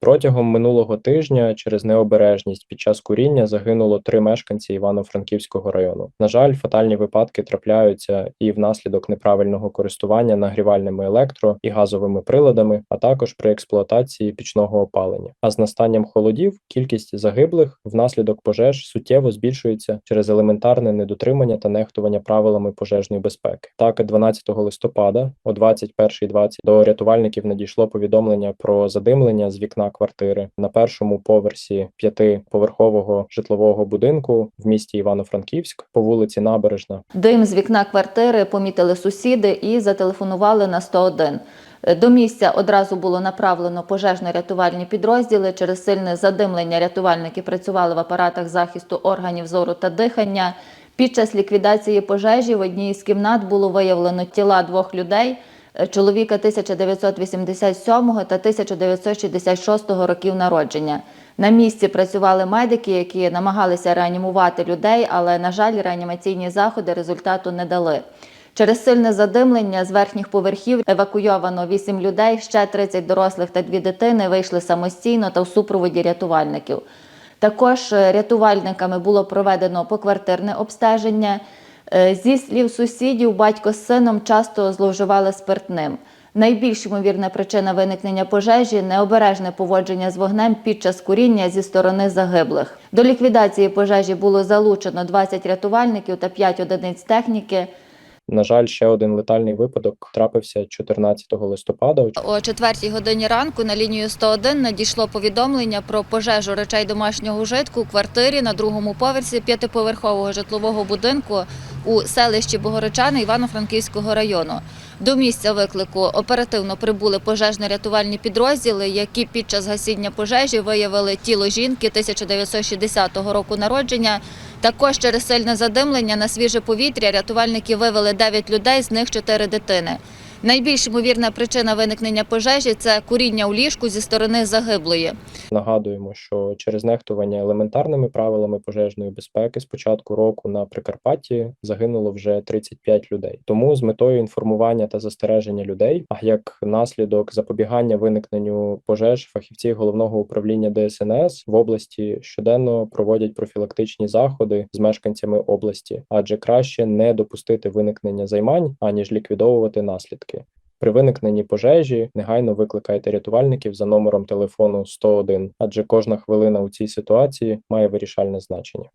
Протягом минулого тижня через необережність під час куріння загинуло три мешканці Івано-Франківського району. На жаль, фатальні випадки трапляються і внаслідок неправильного користування нагрівальними електро і газовими приладами, а також при експлуатації пічного опалення. А з настанням холодів кількість загиблих внаслідок пожеж суттєво збільшується через елементарне недотримання та нехтування правилами пожежної безпеки. Так, 12 листопада о 21.20 до рятувальників надійшло повідомлення про задимлення з вікна квартири на першому поверсі п'ятиповерхового житлового будинку в місті Івано-Франківськ по вулиці Набережна. Дим з вікна квартири помітили сусіди і зателефонували на 101. До місця одразу було направлено пожежно-рятувальні підрозділи. Через сильне задимлення рятувальники працювали в апаратах захисту органів зору та дихання. Під час ліквідації пожежі в одній із кімнат було виявлено тіла двох людей е, чоловіка 1987 та 1966 років народження. На місці працювали медики, які намагалися реанімувати людей, але, на жаль, реанімаційні заходи результату не дали. Через сильне задимлення з верхніх поверхів евакуйовано 8 людей, ще 30 дорослих та 2 дитини вийшли самостійно та в супроводі рятувальників. Також е, рятувальниками було проведено поквартирне обстеження. Е, Зі слів сусідів, батько з сином часто зловживали спиртним. Найбільш ймовірна причина виникнення пожежі необережне поводження з вогнем під час куріння зі сторони загиблих. До ліквідації пожежі було залучено 20 рятувальників та 5 одиниць техніки. На жаль, ще один летальний випадок трапився 14 листопада. О 4 годині ранку на лінію 101 надійшло повідомлення про пожежу речей домашнього житку у квартирі на другому поверсі п'ятиповерхового житлового будинку у селищі Богородчани Івано-Франківського району. До місця виклику оперативно прибули пожежно-рятувальні підрозділи, які під час гасіння пожежі виявили тіло жінки 1960 року народження. Також через сильне задимлення на свіже повітря рятувальники вивели 9 людей, з них 4 дитини. Найбільш ймовірна причина виникнення пожежі це куріння у ліжку зі сторони загиблої. Нагадуємо, що через нехтування елементарними правилами пожежної безпеки з початку року на Прикарпатті загинуло вже 35 людей. Тому з метою інформування та застереження людей, а як наслідок запобігання виникненню пожеж, фахівці головного управління ДСНС в області щоденно проводять профілактичні заходи з мешканцями області, адже краще не допустити виникнення займань аніж ліквідовувати наслідки. При виникненні пожежі негайно викликайте рятувальників за номером телефону 101, адже кожна хвилина у цій ситуації має вирішальне значення.